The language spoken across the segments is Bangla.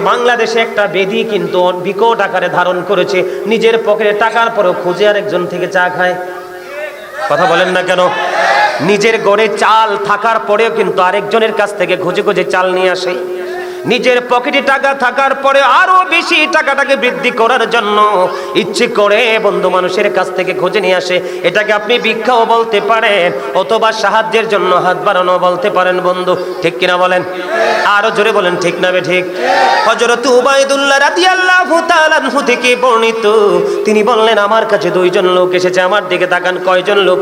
বাংলাদেশে একটা বেদি কিন্তু বিকট আকারে ধারণ করেছে। নিজের পকেটে টাকার পরও খুঁজে আরেকজন থেকে চা খায়। কথা বলেন না কেন? নিজের গড়ে চাল থাকার পরেও কিন্তু আরেকজনের কাছ থেকে খুঁজে খুঁজে চাল নিয়ে আসে। নিজের পকেটে টাকা থাকার পরে আরও বেশি টাকাটাকে বৃদ্ধি করার জন্য ইচ্ছে করে বন্ধু মানুষের কাছ থেকে খুঁজে নিয়ে আসে। এটাকে আপনি ভিক্ষাও বলতে পারেন অথবা সাহায্যের জন্য হাত বাড়ানো বলতে পারেন বন্ধু। ঠিক কিনা বলেন? আরও জোরে বলেন, ঠিক না বে ঠিক? হযরত উবাইদুল্লাহ রাদিয়াল্লাহু তাআলা থেকে বর্ণিত, তিনি বললেন, আমার কাছে দুইজন লোক এসেছে, আমার দিকে তাকান, কয়জন লোক?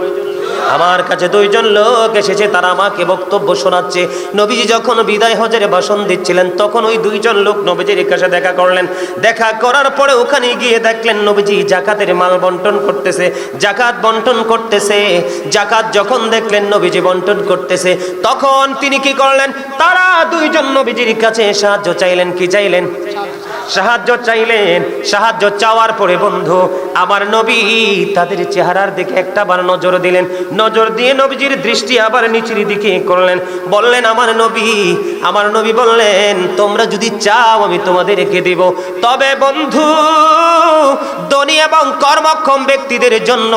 আমার কাছে দুইজন লোক এসেছে, তারা আমাকে বক্তব্য শোনাচ্ছে। নবীজি যখন বিদায় হজের ভাষণ দিচ্ছিলেন, তখন ওই দুইজন লোক নবীজির কাছে দেখা করলেন। দেখা করার পরে ওখানে গিয়ে দেখলেন নবীজি জাকাতের মাল বন্টন করতেছে, জাকাত বন্টন করতেছে। জাকাত যখন দেখলেন নবীজি বন্টন করতেছে, তখন তিনি কি করলেন? তারা দুইজন নবীজির কাছে সাহায্য চাইলেন, কি চাইলেন? সাহায্য চাইলেন, সাহায্য চাওয়ার পরে বন্ধু, আমার নবী তাদের চেহারার দিকে একটা বার নজর দিলেন। নজর দিয়ে নবীজির দৃষ্টি আবার নিচের দিকে করলেন। বললেন, আমার নবী আমার নবী বললেন, তোমরা যদি চাও আমি তোমাদেরকে দেব। তবে বন্ধু, ধনী এবং কর্মক্ষম ব্যক্তিদের জন্য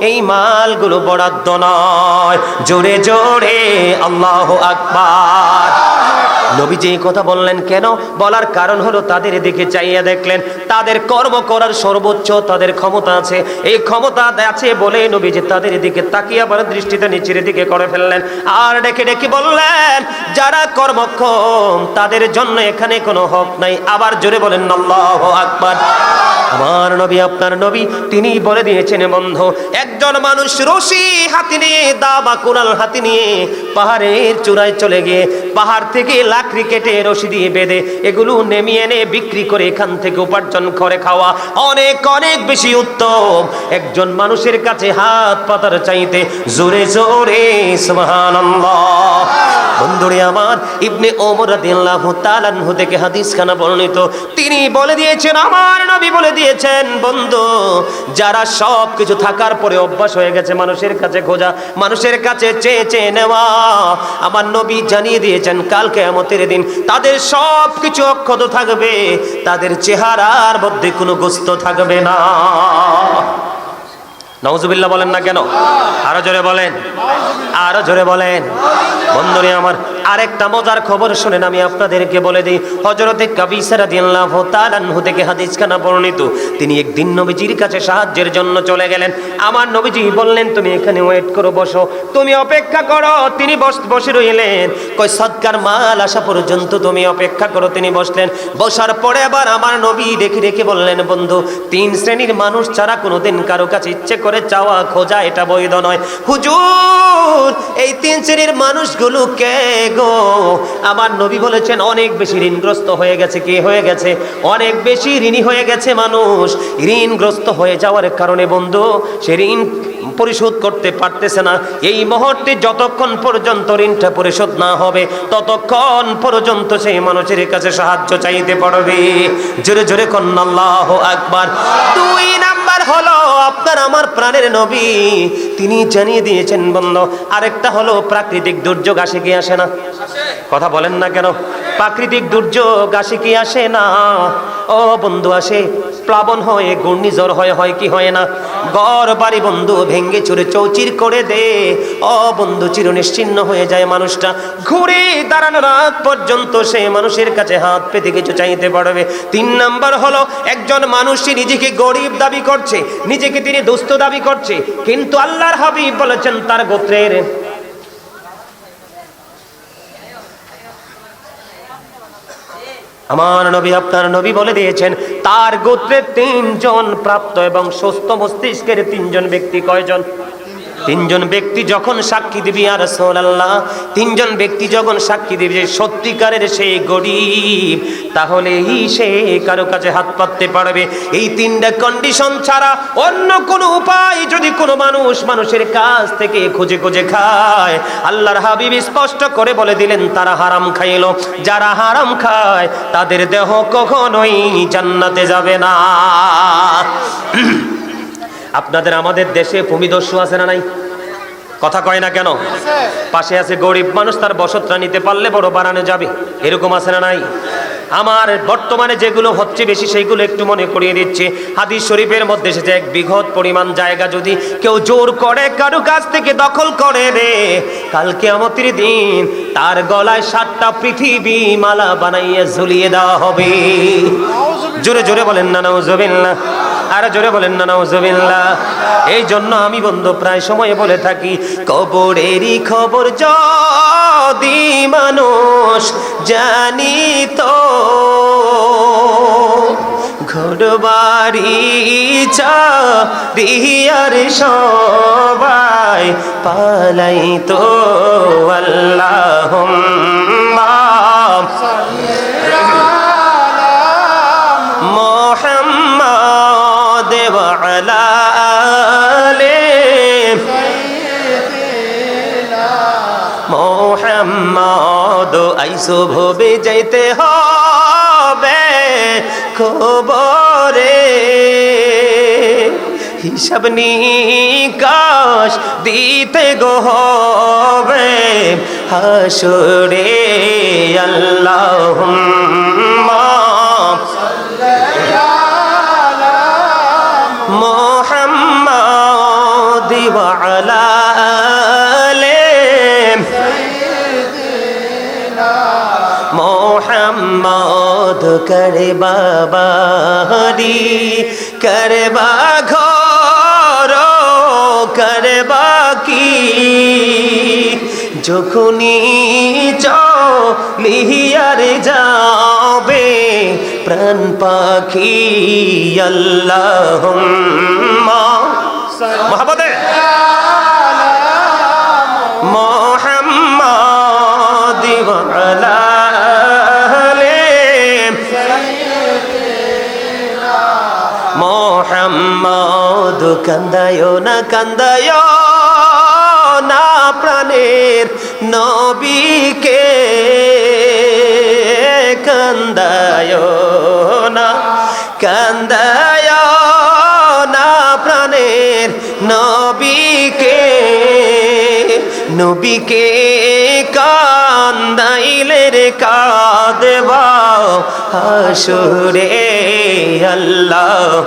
এই মালগুলো বরাদ্দ নয়। জোরে জোরে আল্লাহ আকবার। নবীজি এই কথা বললেন কেন? বলার কারণ হলো তাদের দিকে চাইয়া দেখলেন, তাদের কর্ম করার সর্বোচ্চ তাদের ক্ষমতা আছে। এই ক্ষমতা আছে বলে নবীজি তাদের দিকে তাকিয়ে আবার দৃষ্টিতে নিচের দিকে করে ফেললেন। আর ডেকে ডেকে বললেন, যারা কর্মক্ষম, তাদের জন্য এখানে কোনো হক নাই। আবার জোরে বলেন, আল্লাহ আকবার। আমার নবী, আপনার নবী, তিনি বলে দিয়েছেন বন্ধ, একজন মানুষ রশি হাতি নিয়ে দা বা কোরাল হাতি নিয়ে পাহাড়ের চূড়ায় চলে গিয়ে, পাহাড় থেকে লাকড়ি কেটে রশি দিয়ে বেঁধে এগুলো নেমিয়ে এনে বিক্রি করে এখান থেকে উপার্জন করে খাওয়া অনেক অনেক বেশি উত্তম। একজন মানুষের কাছে হাত পাতার চাইতে জোরে জোরে বন্ধুরে আমার, ইবনে থেকে হাদিস খানা বর্ণিত। তিনি বলে দিয়েছেন, আমার নবী বলে দিয়েছেন, বন্ধু, যারা সব কিছু থাকার পরে অভ্যাস হয়ে গেছে মানুষের কাছে খোঁজা, মানুষের কাছে চেয়ে চেয়ে নেওয়া। আমার নবী জানিয়ে দিয়েছেন, কাল কেয়ামতের দিন তাদের সব কিছু অক্ষত থাকবে তাদের চেহারার মধ্যে কোনো গোস্ত থাকবে না। নওজুবিল্লাহ বলেন না কেন? আরও জোরে বলেন। আরও জোরে বলেন। বন্ধুরে আমার, আরেকটা মজার খবর শুনেন, আমি আপনাদেরকে বলে দিই। হজরতে কাবিসা রাদিয়াল্লাহু তাআলা আনহু থেকে হাদিস খানা বর্ণিত। তিনি একদিন নবীজির কাছে সাহায্যের জন্য চলে গেলেন। আমার নবীজি বললেন, তুমি এখানে ওয়েট করো, বসো। তুমি অপেক্ষা করো, তিনি বস, বসে রইলেন। কই সৎকার মাল আসা পর্যন্ত তুমি অপেক্ষা করো। তিনি বসলেন। বসার পরে আবার আমার নবী দেখে রেখে বললেন, বন্ধু, তিন শ্রেণির মানুষ ছাড়া কোনোদিন কারও কাছে ইচ্ছে করে চাওয়া খোঁজা এটা বৈধ নয়। হুজুর, এই তিন শ্রেণির মানুষগুলো কে গো? আমার নবী বলেছেন, অনেক বেশি ঋণগ্রস্ত হয়ে গেছে কি হয়ে গেছে? অনেক বেশি ঋণী হয়ে গেছে মানুষ। ঋণগ্রস্ত হয়ে যাওয়ার কারণে বন্ধু, সে ঋণ পরিশোধ করতে পারতেছে না। এই মুহূর্তে যতক্ষণ পর্যন্ত ঋণটা পরিশোধ না হবে, ততক্ষণ পর্যন্ত সেই মানুষের কাছে সাহায্য চাইতে পারবে। জোরে জোরে কন্যা আল্লাহ আকবার। দুই নাম্বার হলো আপনার আমার প্রাণের নবী। তিনি জানিয়ে দিয়েছেন, বন্ধ, আরেকটা হলো প্রাকৃতিক দুর্যোগ আসে কি আসে না? কথা বলেন না কেন? প্রাকৃতিক দুর্যোগ আসে কি আসে না? ও বন্ধু, আসে। প্লাবন হয়ে, ঘূর্ণিঝড় হয় হয় কি হয় না? ঘর, বাড়ি, বন্ধু ভেঙ্গে চুরে চৌচির করে দে। অ বন্ধু চির নিশ্চিন্ন হয়ে যায় মানুষটা। ঘুরে দাঁড়ানো আগ পর্যন্ত সে মানুষের কাছে হাত পেতে কিছু চাইতে পারবে। তিন নাম্বার হলো, একজন মানুষই নিজেকে গরিব দাবি করছে, নিজেকে তিনি দুস্থ দাবি করছে। কিন্তু আল্লাহর হাবিব বলেছেন, তার গোত্রের আমার নবী আপনার নবী বলে দিয়েছেন, তার গোত্রে তিনজন প্রাপ্ত এবং সুস্থ মস্তিষ্কের তিনজন ব্যক্তি কয়জন? তিনজন ব্যক্তি যখন সাক্ষী দিবি আর আল্লাহ তিনজন ব্যক্তি যখন সাক্ষী দিবি যে সত্যিকারের সেই গরিব, তাহলেই সে কারও কাছে হাত পাততে পারবে। এই তিনটা কন্ডিশন ছাড়া অন্য কোনো উপায় যদি কোনো মানুষ মানুষের কাছ থেকে খুঁজে খুঁজে খায়, আল্লাহর হাবিব স্পষ্ট করে বলে দিলেন, তারা হারাম খাইলো। যারা হারাম খায়, তাদের দেহ কখনোই জান্নাতে যাবে না। আপনাদের আমাদের দেশে ভূমিদস্যু আছে না নাই? কথা কয় না কেন? পাশে আছে গরিব মানুষ তার বসতটা নিতে পারলে বড় বাড়ানো যাবে। এরকম আছে না নাই? আমার বর্তমানে যেগুলো হচ্ছে বেশি, সেইগুলো একটু মনে করিয়ে দিচ্ছে। হাদিস শরীফের মধ্যে এসেছে এক বৃহৎ পরিমাণ জায়গা যদি কেউ জোর করে কারও কাছ থেকে দখল করে রে কালকে আমতির দিন তার গলায় সাতটা পৃথিবী মালা বানাইয়ে ঝুলিয়ে দেওয়া হবে। জোরে জোরে বলেন না নাউজুবিল্লাহ আর জোরে বলেন না নাউজুবিল্লাহ এই জন্য আমি বন্ধু, প্রায় সময় বলে থাকি, কবরেরই খবর যদি মানুষ জানি তো ঘরবাড়ি চা দিয়ার সবাই পালাই তো আল্লাহ মোহাম্মদ আলে মোহাম্মদ আইসো ভবে যাইতে হবে খবরে। হিসাব নিকাশ দিতে গো হবে হাসরে আল্লাহ করে বাবারি করবা ঘর করবা কি? যখনই লিহিয়ার যাবে প্রাণ পাখি আল্লাহ মহাবতে মোহাম্মদ মোহাম্মদ কান্দায় না কান্দায় না প্রাণের নবীকে। কান্দায় না কান্দায় না প্রাণের নবীকে। নবীকে কান্দাইলে রে কাঁদবা হাসুরে আল্লাহ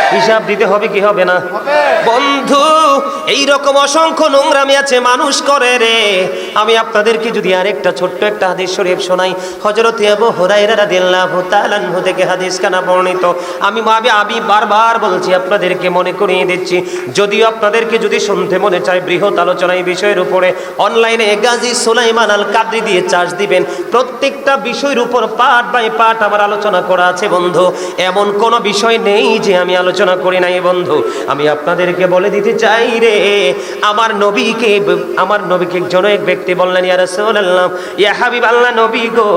হিসাব দিতে হবে কি হবে না? বন্ধু এই রকম অসংখ্য নোংরামি আছে মানুষ করে রে। আমি আপনাদেরকে যদি আরেকটা ছোট্ট একটা হাদিস শরীফ শোনাই হযরত আবু হুরায়রা রাদিয়াল্লাহু তাআলা আনহু থেকে হাদিস কানা বর্ণিত। আমি আমি আমি বারবার বলছি আপনাদেরকে মনে করিয়ে দিচ্ছি যদিও আপনাদেরকে যদি শুনতে মনে চায় বৃহৎ আলোচনা এই বিষয়ের উপরে। অনলাইনে গাজী সুলাইমান আল কাদরি দিয়ে চার্জ দিবেন। প্রত্যেকটা বিষয়ের উপর পার্ট বাই পার্ট আমার আলোচনা করা আছে বন্ধু। এমন কোনো বিষয় নেই যে আমি আলোচনা করি নাই বন্ধু। আমি আপনাদেরকে বলে দিতে চাই রে, আমার নবীকে আমার নবীকে একজন এক ব্যক্তি বললেন, ইয়া রাসূলুল্লাহ, ইয়া হাবিব আল্লাহ নবী গো।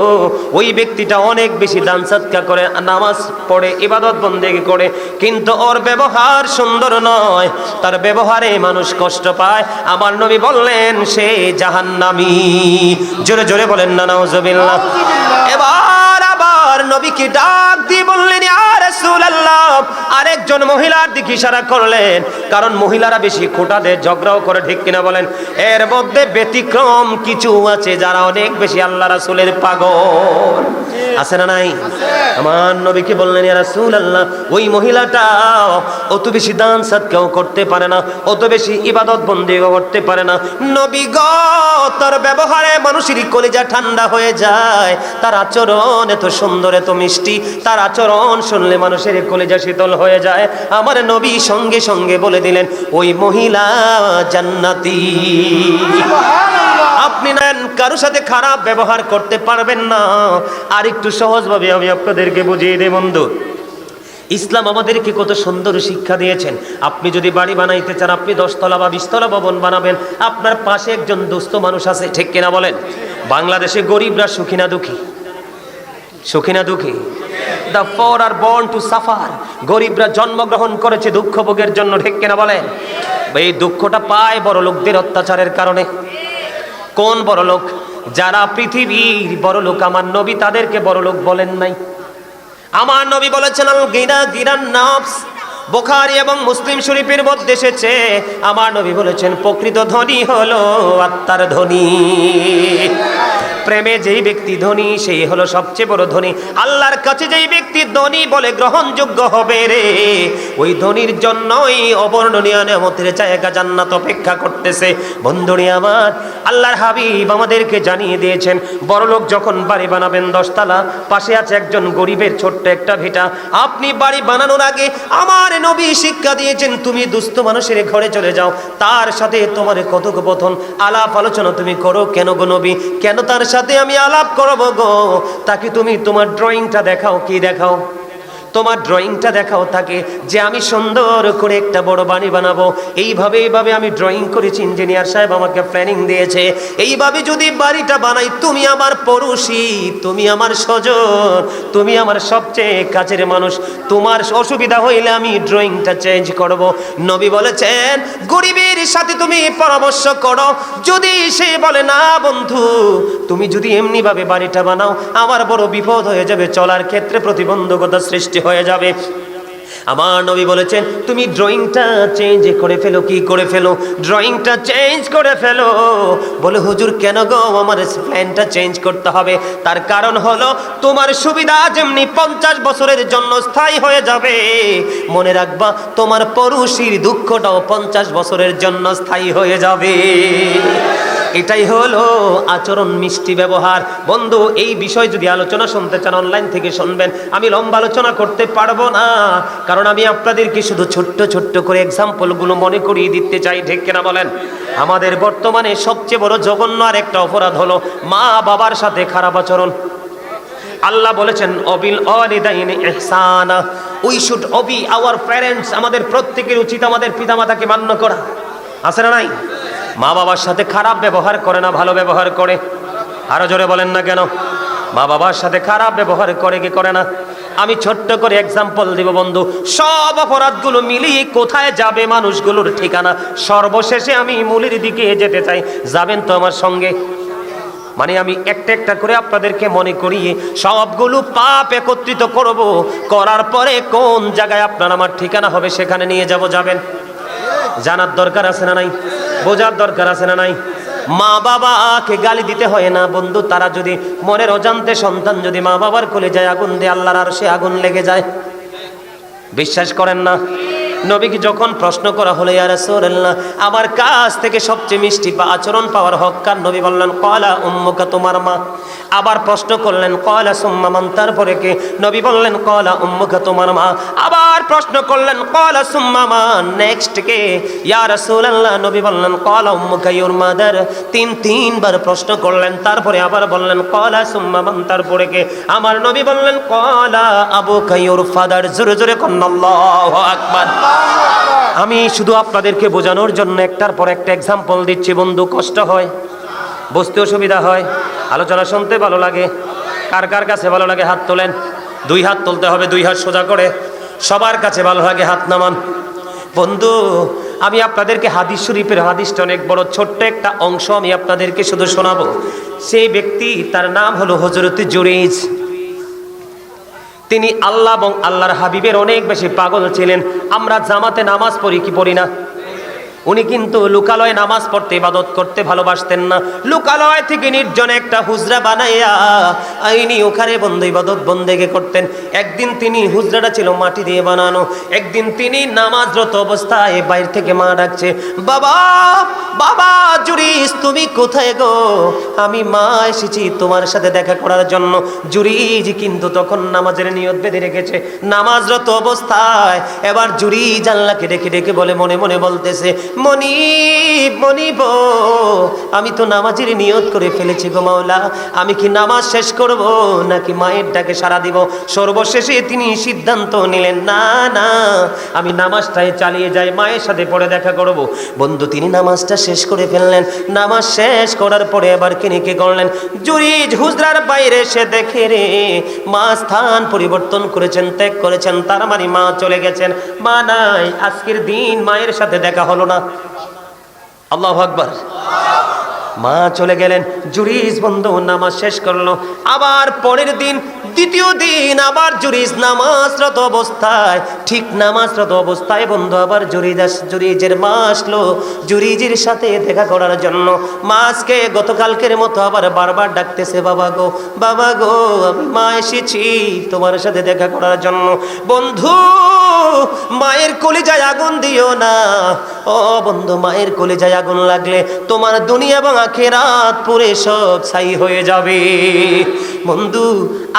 ওই ব্যক্তিটা অনেক বেশি দান সৎকা করে, নামাজ পড়ে, ইবাদত বন্দেগি করে, কিন্তু ওর ব্যবহার সুন্দর নয়। তার ব্যবহারে মানুষ কষ্ট পায়। আমার নবী বললেন, সে জাহান্নামী। জোরে জোরে বলেন না নাউজুবিল্লাহ। এবার আবার নবীকে ডাক দিয়ে বললেন আরেকজন মহিলার দিকে ইশারা করলেন, কারণ মহিলারা বেশি খোটা দেয় ঝগড়াও করে, ঠিক কিনা বলেন? এর মধ্যে ব্যতিক্রম কিছু আছে যারা অনেক বেশি আল্লাহ রাসূলের পাগল। আছে না নাই? আমার নবীকে বললেন, ইয়া রাসূলুল্লাহ, ওই মহিলাটা অত বেশি দান সৎকাও করতে পারে না, অত বেশি ইবাদত বন্দিও করতে পারে না। নবী গো, তোর ব্যবহারে মানুষের কলিজা ঠান্ডা হয়ে যায়, তার আচরণ এত সুন্দর, এত মিষ্টি, তার আচরণ শুনলে মানুষের কলেজা শীতল হয়ে যায়। আমার নবী সঙ্গে সঙ্গে বলে দিলেন ওই মহিলা জান্নাতি। আপনি নেন কারোর সাথে খারাপ ব্যবহার করতে পারবেন না। আর একটু সহজভাবে আমি আপনাদেরকে বুঝিয়ে দেব বন্ধু। ইসলাম আমাদেরকে কত সুন্দর শিক্ষা দিয়েছেন। আপনি যদি বাড়ি বানাইতে চান আপনি দশতলা বা বিশতলা ভবন বানাবেন। আপনার পাশে একজন দুস্থ মানুষ আছে ঠিক কিনা বলেন? বাংলাদেশে গরিবরা সুখী না দুঃখী? সুখী না দুঃখী? The poor are born to suffer গরিবরা জন্মগ্রহণ করেছে দুঃখ ভোগের জন্য, ঠিক কিনা বলেন? এই দুঃখটা পায় বড় লোকদের অত্যাচারের কারণে। কোন বড় লোক যারা পৃথিবীর বড় লোক আমার নবী তাদেরকে বড় লোক বলেন নাই। আমার নবী বলেছেন গিরা গিরান নাফস। বোখারি এবং মুসলিম শরীফের মধ্যে এসেছে। আমার নবী বলেছেন, প্রকৃত ধনী হলো আত্মার ধনী। প্রেমে যেই ব্যক্তি ধনী, সেই হলো সবচেয়ে বড় ধনী। আল্লাহর কাছে যেই ব্যক্তি ধনী বলে গ্রহণযোগ্য হবে রে, ওই ধনীর জন্যই অবর্ণনীয় নেমতের জায়গা জান্নাত অপেক্ষা করতেছে। বন্ধুরি আমার, আল্লাহর হাবিব আমাদেরকে জানিয়ে দিয়েছেন, বড়লোক যখন বাড়ি বানাবেন দশতলা, পাশে আছে একজন গরিবের ছোট্ট একটা ভিটা। আপনি বাড়ি বানানোর আগে আমার নবী শিক্ষা দিয়েছেন, তুমি দুস্থ মানুষের ঘরে চলে যাও। তার সাথে তোমার কথোপকথন, আলাপ আলোচনা তুমি করো। কেন গো নবী? কেন তার সাথে আমি আলাপ করব গো। তাকে তুমি তোমার ড্রয়িংটা দেখাও কি দেখাও? তোমার ড্রয়িংটা দেখাও থাকে যে আমি সুন্দর করে একটা বড় বাণী বানাবো। এইভাবে এইভাবে আমি ড্রয়িং করেছি ইঞ্জিনিয়ার সাহেব আমাকে প্ল্যানিং দিয়েছে। এইভাবে যদি বাড়িটা বানাই, তুমি আমার পড়োশি, তুমি আমার স্বজন তুমি আমার সবচেয়ে কাছের মানুষ। তোমার অসুবিধা হইলে আমি ড্রয়িংটা চেঞ্জ করব। নবী বলেছেন, গরিবের সাথে তুমি পরামর্শ করো। যদি সে বলে, না বন্ধু, তুমি যদি এমনিভাবে বাড়িটা বানাও, আমার বড় বিপদ হয়ে যাবে। চলার ক্ষেত্রে প্রতিবন্ধকতা সৃষ্টি হয়ে যাবে। আমার নবী বলেছেন, তুমি ড্রয়িংটা চেঞ্জ করে ফেলো, কি করে ফেলো? ড্রয়িংটা চেঞ্জ করে ফেলো। বলে, হুজুর, কেন গো আমার প্ল্যানটা চেঞ্জ করতে হবে? তার কারণ হলো, তোমার সুবিধা যেমনি পঞ্চাশ বছরের জন্য স্থায়ী হয়ে যাবে, মনে রাখবা, তোমার পরুষির দুঃখটাও পঞ্চাশ বছরের জন্য স্থায়ী হয়ে যাবে। এটাই হলো আচরণ মিষ্টি ব্যবহার। বন্ধু, এই বিষয় যদি আলোচনা শুনতে চান অনলাইন থেকে শুনবেন। আমি লম্বা আলোচনা করতে পারব না। কারণ আমি আপনাদেরকে শুধু ছোট্ট ছোট্ট করে এক্সাম্পলগুলো মনে করিয়ে দিতে চাই, ঠিক কিনা বলেন? আমাদের বর্তমানে সবচেয়ে বড় জঘন্য আর একটা অপরাধ হলো মা বাবার সাথে খারাপ আচরণ। আল্লাহ বলেছেন, অবিল অলিদাইন ইহসানা। We should obey our parents, আমাদের প্রত্যেকের উচিত আমাদের পিতামাতাকে মান্য করা। আছে না নাই? মা বাবার সাথে খারাপ ব্যবহার করে না, ভালো ব্যবহার করে। আরও জোরে বলেন না কেন? মা বাবার সাথে খারাপ ব্যবহার করে কি করে না? আমি ছোট্ট করে এক্সাম্পল দিব বন্ধু। সব অপরাধগুলো মিলিয়ে কোথায় যাবে মানুষগুলোর ঠিকানা? সর্বশেষে আমি মূলের দিকে যেতে চাই। যাবেন তো আমার সঙ্গে? মানে আমি একটা একটা করে আপনাদেরকে মনে করিয়ে সবগুলো পাপ একত্রিত করব। করার পরে কোন জায়গায় আপনার আমার ঠিকানা হবে সেখানে নিয়ে যাব, যাবেন? জানার দরকার আছে না নাই? বোঝার দরকার আছে না নাই? মা বাবা বাবাকে গালি দিতে হয় না, বন্ধু। তারা যদি মনের অজান্তে সন্তান যদি মা বাবার কোলে যায়, আগুন দিয়ে আল্লাহর আর সে আগুন লেগে যায়। বিশ্বাস করেন না? নবীকে যখন প্রশ্ন করা হলো, ইয়া রাসূলুল্লাহ, আমার কাছ থেকে সবচেয়ে মিষ্টি বা আচরণ পাওয়ার হক কার? নবী বললেন কলা উম্মুকা, তোমার মা। আবার প্রশ্ন করলেন কলা সুম্মা, মান তারপরে কে? নবী বললেন কলা উম্মুকা, তোমার মা। আবার প্রশ্ন করলেন কলা সুম্মা মান নেক্সট কে? ইয়া রাসূলুল্লাহ, নবী বললেন কলা উম্মুকা ইউর মাদার। তিন, তিনবার প্রশ্ন করলেন, তারপরে আবার বললেন কলা সুম্মা, মান তারপরে কে? আমার নবী বললেন কলা আবু কাইয়ুর ফাদার। জোরে জোরে কন্নাল্লাহু আকবার। আমি শুধু আপনাদেরকে বোঝানোর জন্য একটার পর একটা এক্সাম্পল দিচ্ছি, বন্ধু। কষ্ট হয় বুঝতে অসুবিধা হয়, আলোচনা শুনতে ভালো লাগে, কার কার কাছে ভালো লাগে হাত তোলেন? দুই হাত তুলতে হবে, দুই হাত সোজা করে। সবার কাছে ভালো লাগে হাত নামান। বন্ধু, আমি আপনাদেরকে হাদিস শরীফের হাদিসটা অনেক বড়, ছোট্ট একটা অংশ আমি আপনাদেরকে শুধু শোনাবো। সেই ব্যক্তি, তার নাম হলো হজরত জুরেজ। তিনি আল্লাহ এবং আল্লাহর হাবিবের অনেক বেশি পাগল ছিলেন। আমরা জামাতে নামাজ পড়ি, কি পড়ি না? উনি কিন্তু লুকালয়ে নামাজ পড়তে ইবাদত করতে ভালোবাসতেন না। লুকালয় থেকে নির্জনে একটা হুজরা বানাইয়া আইনি ওখানে বন্ধ, ইবাদত বন্দেগে করতেন। একদিন তিনি হুজরাটা ছিল মাটি দিয়ে বানানো। একদিন তিনি নামাজরত অবস্থায় বাইরে থেকে মা ডাকছে, বাবা বাবা, জুরিস, তুমি কোথায় গো? আমি মা এসেছি তোমার সাথে দেখা করার জন্য। জুরিজ কিন্তু তখন নামাজের নিয়ত বেঁধে রেখেছে। নামাজরত অবস্থায় এবার জুরিজ আল্লাহকে ডেকে ডেকে বলে, মনে মনে বলতেছে, মনিব মনিব, আমি তো নামাজের নিয়ত করে ফেলেছি গো মাওলা। আমি কি নামাজ শেষ করব? নাকি মায়ের ডাকে সারা দিব? সর্বশেষে তিনি সিদ্ধান্ত নিলেন, না না, আমি নামাজটাই চালিয়ে যাই, মায়ের সাথে পরে দেখা করব। বন্ধু, তিনি নামাজটা শেষ করে ফেললেন। নামাজ শেষ করার পরে এবার কিনে কে করলেন, জুরিজ হুজরার বাইরে সে দেখে রে, মা স্থান পরিবর্তন করেছেন, ত্যাগ করেছেন, তার মানে মা চলে গেছেন। মা নাই, আজকের দিন মায়ের সাথে দেখা হলো না। আল্লাহ আকবার। মা চলে গেলেন জুরিস বন্ধু নামাজ শেষ করল। আবার পরের দিন, দ্বিতীয় দিন আবার জুরিস নামাজরত অবস্থায়। ঠিক নামাজরত অবস্থায় বন্ধু আবার জুরিদাস জুরিজের মা আসলো। জুরিজির সাথে দেখা করার জন্য মাসকে গতকালকের মতো আবার বারবার ডাকতেছে, বাবা গো বাবা গো, আমি মা এসেছি তোমার সাথে দেখা করার জন্য। বন্ধু, মায়ের কলিজায় আগুন দিও না। ও বন্ধু, মায়ের কলিজায় আগুন লাগলে তোমার দুনিয়া এবং আখেরাত পুরে সব ছাই হয়ে যাবে। বন্ধু,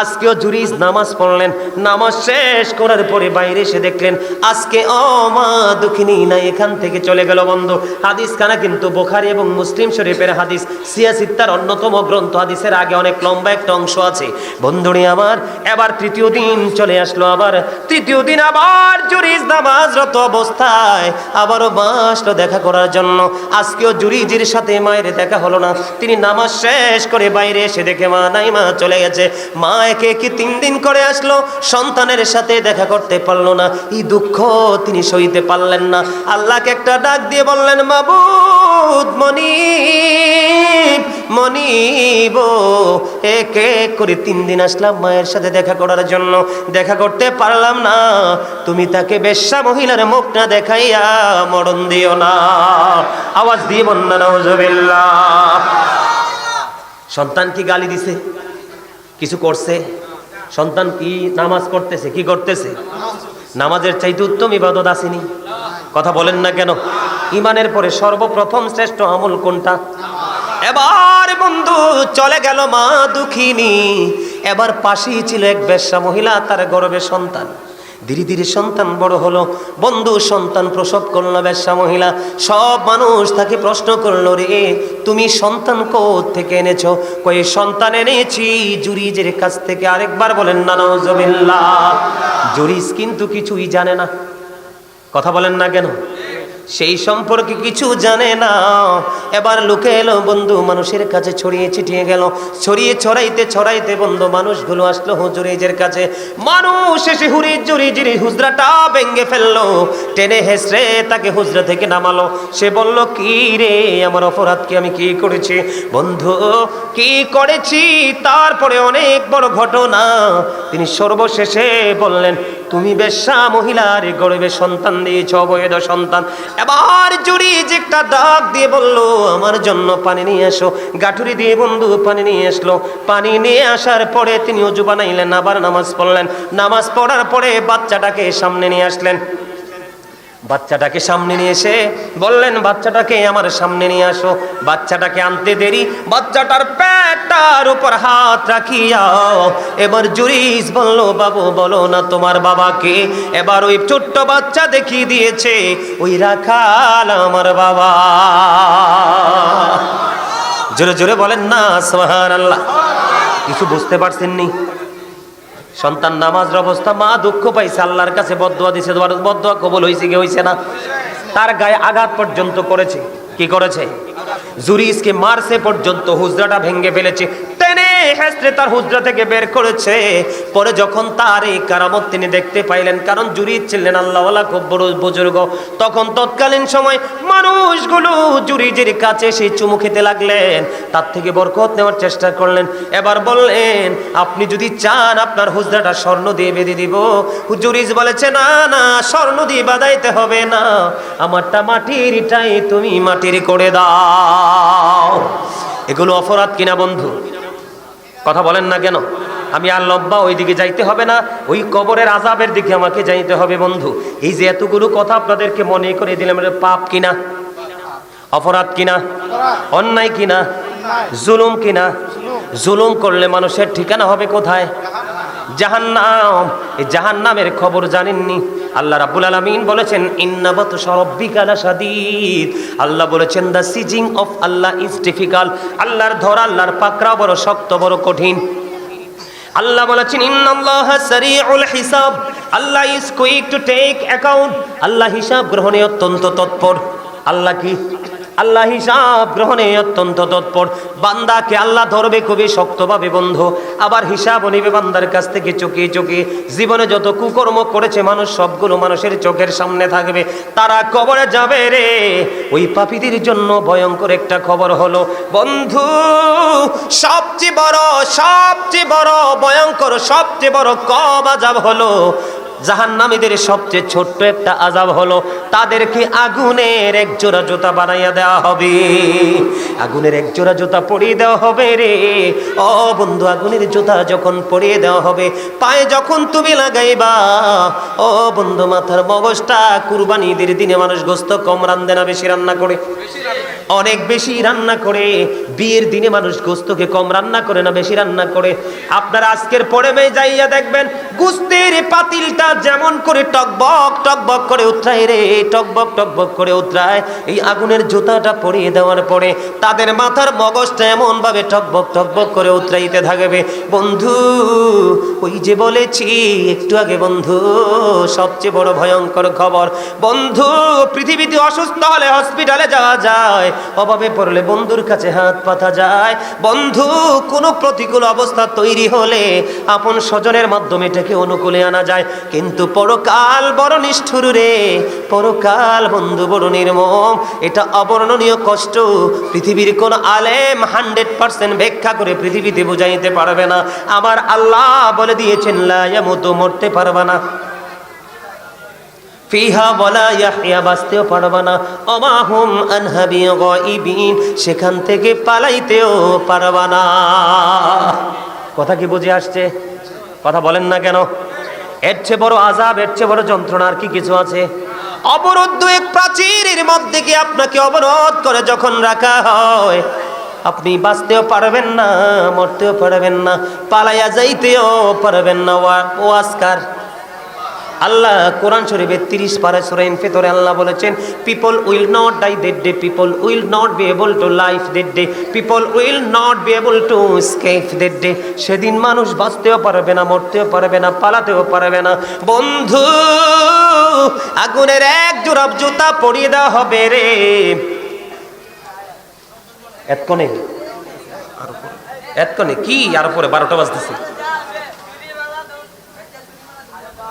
আজকেও জুরিস নামাজ পড়লেন। নামাজ শেষ করার পরে বাইরে এসে দেখলেন, আজকে ও মা দুঃখিনী না এখান থেকে চলে গেল বন্ধু। হাদিস খানা কিন্তু বোখারি এবং মুসলিম শরীফের হাদিস। সিয়াসিত্তার অন্যতম গ্রন্থ, হাদিসের আগে অনেক লম্বা একটা অংশ আছে। বন্ধুরি আমার, এবার তৃতীয় দিন চলে আসলো আবার। তৃতীয় দিন আবার জুরিজ নামাজরত অবস্থায় আবারও মা আসলো দেখা করার জন্য। আজকেও জুরিজির সাথে মায়ের দেখা হলো না। তিনি নামাজ শেষ করে বাইরে এসে দেখে মা নাই মা চলে গেছে। মা একে কি তিন দিন করে আসলো? সন্তানের সাথে দেখা করতে পারল না। এই দুঃখ তিনি সইতে পারলেন না। আল্লাহকে একটা ডাক দিয়ে বললেন, মাবুদ মনিব মনিব, এক এক করে তিন দিন আসলাম মায়ের সাথে দেখা করার জন্য। দেখা করতে পারলাম না। তুমি তাকে বেশ্যা মহিলার মুখটা দেখাইয়া মরণ দিও না। আওয়াজ দিয়ে বন্যা সন্তান কি গালি দিছে? কিছু করছে? সন্তান কি নামাজ করতেছে কি করতেছে? নামাজের চাইতে উত্তম ইবাদত আসেনি। কথা বলেন না কেন? ইমানের পরে সর্বপ্রথম শ্রেষ্ঠ আমল কোনটা? এবার বন্ধু চলে গেল মা দুঃখিনী। এবার পাশেই ছিল এক বেশ্যা মহিলা, তার গর্বে সন্তান। ধীরে ধীরে সন্তান বড় হলো। বন্ধু, সন্তান প্রসব করল বেশ্যা মহিলা। সব মানুষ তাকে প্রশ্ন করল, রে, তুমি সন্তান থেকে এনেছো? কয়ে, সন্তান এনেছি জুরিজের কাছ থেকে। আরেকবার বলেন না নজবিল্লাহ জুরিজ কিন্তু কিছুই জানে না। কথা বলেন না কেন? সেই সম্পর্কে কিছু জানে না। এবার লোকে এলো, বন্ধু মানুষের কাছে ছড়িয়ে ছিটিয়ে গেল। ছড়িয়ে ছড়াইতে ছড়াইতে বন্ধু মানুষগুলো আসলো হুজুরিজের কাছে। মানুষ এসে হুরি জুরিজির হুজরাটা ভেঙ্গে ফেলল। টেনে হেসড়ে তাকে হুজরা থেকে নামালো। সে বলল, কি রে, আমার অপরাধ কি আমি কি করেছি? বন্ধু, কি করেছি? তারপরে অনেক বড় ঘটনা। তিনি সর্বশেষে বললেন তুমি বেশ্যা মহিলার গর্বে সন্তান দিয়েছ, অবৈধ সন্তান। এবার জুড়ি যে একটা দাগ দিয়ে বলল, আমার জন্য পানি নিয়ে এসো। গাঠুরি দিয়ে বন্ধু পানি নিয়ে আসলো। পানি নিয়ে আসার পরে তিনি অজু বানাইলেন, আবার নামাজ পড়লেন। নামাজ পড়ার পরে বাচ্চাটাকে সামনে নিয়ে আসলেন। বাচ্চাটাকে সামনে নিয়ে এসে বললেন, বাচ্চাটাকে আমার সামনে নিয়ে আসো। বাচ্চাটাকে আনতে দেরি। বাচ্চাটার পেটটার উপর হাত রাখিয়া এবার জুরিস বলল, বাবু, বলো না তোমার বাবাকে? এবার ওই ছোট্ট বাচ্চা দেখিয়ে দিয়েছে, ওই রাখাল আমার বাবা। জোরে জোরে বলেন, না সোহান আল্লাহ কিছু বুঝতে পারছেন নি সন্তান নামাজের অবস্থা, মা দুঃখ পাইছে, আল্লাহর কাছে বদুয়া দিছে বদুয়া কবল হয়েছে কি হয়েছে না? তার গায়ে আঘাত পর্যন্ত করেছে। কি করেছে? জুরিসকে মারছে পর্যন্ত হুজরাটা ভেঙে ফেলেছে। তার হুজরা থেকে বের করেছে। পরে যখন তার এই কারামত তিনি দেখতে পাইলেন, কারণ জুরিজ ছিলেন আল্লাহওয়ালা, খুব বড় বুজুর্গ, তখন তৎকালীন সময় মানুষগুলো জুরিজের কাছে সেই চুমু খেতে লাগলেন। তার থেকে বরকত নেওয়ার চেষ্টা করলেন। এবার বললেন, আপনি যদি চান, আপনার হুজরাটা স্বর্ণ দিয়ে বেঁধে দিব। জুরিজ বলেছে, না না, স্বর্ণ দিয়ে বাঁধাইতে হবে না। আমারটা মাটির তুমি মাটির করে দাও। এগুলো অপরাধ কিনা বন্ধু? কথা বলেন না কেন? আমি আর লব্বা ওই দিকে যাইতে হবে না ওই কবরের আজাবের দিকে আমাকে যাইতে হবে বন্ধু। এই যে এতগুলো কথা আপনাদেরকে মনে করে দিলাম পাপ কিনা? অপরাধ কিনা? অন্যায় কিনা? জুলুম কিনা? জুলুম করলে মানুষের ঠিকানা হবে কোথায়? জাহান্নাম, এই জাহান্নামের খবর জানেননি? আল্লাহ রাব্বুল আলামিন বলেছেন ইন্নাবাত সরব্বিকা লাশাদীদ। আল্লাহ বলেছেন, the seizing of Allah is difficult. আল্লাহর ধর, আল্লাহর পাকড়া বড় শক্ত, বড় কঠিন। আল্লাহ বলেছেন, ইন্নাল্লাহ সারিউল হিসাব। Allah is quick to take account আল্লাহ হিসাব গ্রহণে অত্যন্ত তৎপর। আল্লাহ কি? আল্লাহ হিসাব গ্রহণে অত্যন্ত তৎপর। বান্দাকে আল্লাহ ধরবে খুবই শক্তভাবে, বন্ধু। আবার হিসাব নিবে বান্দার কাছ থেকে চকিয়ে চকিয়ে জীবনে যত কুকর্ম করেছে মানুষ, সবগুলো মানুষের চোখের সামনে থাকবে। তারা কবরে যাবে রে। ওই পাপীদের জন্য ভয়ঙ্কর একটা খবর হলো, বন্ধু, সবচেয়ে বড় সবচেয়ে বড় ভয়ঙ্কর, সবচেয়ে বড় কব আজাব হলো জাহান্নামীদের সবচেয়ে ছোট্ট একটা আজাব হলো, তাদেরকে আগুনের এক জোড়া জুতা বানাইয়া দেওয়া হবে। আগুনের এক জোড়া জুতা পরিয়ে দেওয়া হবে রে। ও বন্ধু, আগুনের জুতা যখন পরিয়ে দেওয়া হবে, পায়ে যখন তুমি লাগাইবা, ও বন্ধু, মাথার মগজটা কুরবানি ঈদের দিনে মানুষ গোস্ত কম রান্ধে না, বেশি রান্না করে? অনেক বেশি রান্না করে। বিয়ের দিনে মানুষ গোস্তকে কম রান্না করে না, বেশি রান্না করে। আপনারা আজকের পরে মেয়ে যাইয়া দেখবেন, গুস্তের পাতিলটা যেমন করে টকবক টকবক করে উতরায় রে, টকবক টকবক করে উতরায়। এই আগুনের জুতাটা পরিয়ে দেওয়ার পরে তাদের মাথার মগজটা এমন ভাবে টকবক টকবক করে উতরাইতে থাকবে। বন্ধু, ওই যে বলেছি, একটু আগে বন্ধু, সবচেয়ে বড় ভয়ঙ্কর খবর। বন্ধু, পৃথিবীতে অসুস্থ হলে হসপিটালে যাওয়া যায়, অভাবে পড়লে বন্ধুর কাছে হাত পাতা যায়। বন্ধু, কোনো প্রতিকূল অবস্থা তৈরি হলে আপন স্বজনের মাধ্যমে এটাকে অনুকূলে আনা যায়। কিন্তু পরকাল বড় নিষ্ঠুর রে। পরকাল বন্ধু বড় নির্মম। এটা অবর্ণনীয় কষ্ট। পৃথিবীর কোন আলেম হান্ড্রেড পার্সেন্ট ব্যাখ্যা করে পৃথিবীতে বুঝাইতে পারবে না। আমার আল্লাহ বলে দিয়েছেন লায়ামতো মরতে পারবে না। ফিহা বলা ইয়াহিয়া বাঁচতেও পারবা না। অমাহুম আনহাবি সেখান থেকে পালাইতেও পারবা না। কথা কি বুঝে আসছে? কথা বলেন না কেন? এর চেয়ে বড় আজাব এর চেয়ে বড় যন্ত্রণা আর কি কিছু আছে? অবরুদ্ধ এক প্রাচীরের মধ্যে কি আপনাকে অবরোধ করে যখন রাখা হয়। আপনি বাঁচতেও পারবেন না, মরতেও পারবেন না, পালাইয়া যাইতেও পারবেন না। ওয়া- ওয়াস্কার আল্লাহ কোরআন শরীফের তিরিশ পারা সুরাইন ফেতরে আল্লাহ বলেছেন people will not die that day people will not be able to life that day people will not be able to escape that day সেদিন মানুষ বাঁচতেও পারবে না, মরতেও পারবে না, পালাতেও পারবে না। বন্ধু, আগুনের এক জোড়াব জুতা পরিয়ে দেওয়া হবে রে। এতক্ষণে? এতক্ষণে? কি? আর পরে বারোটা বাজতেছে।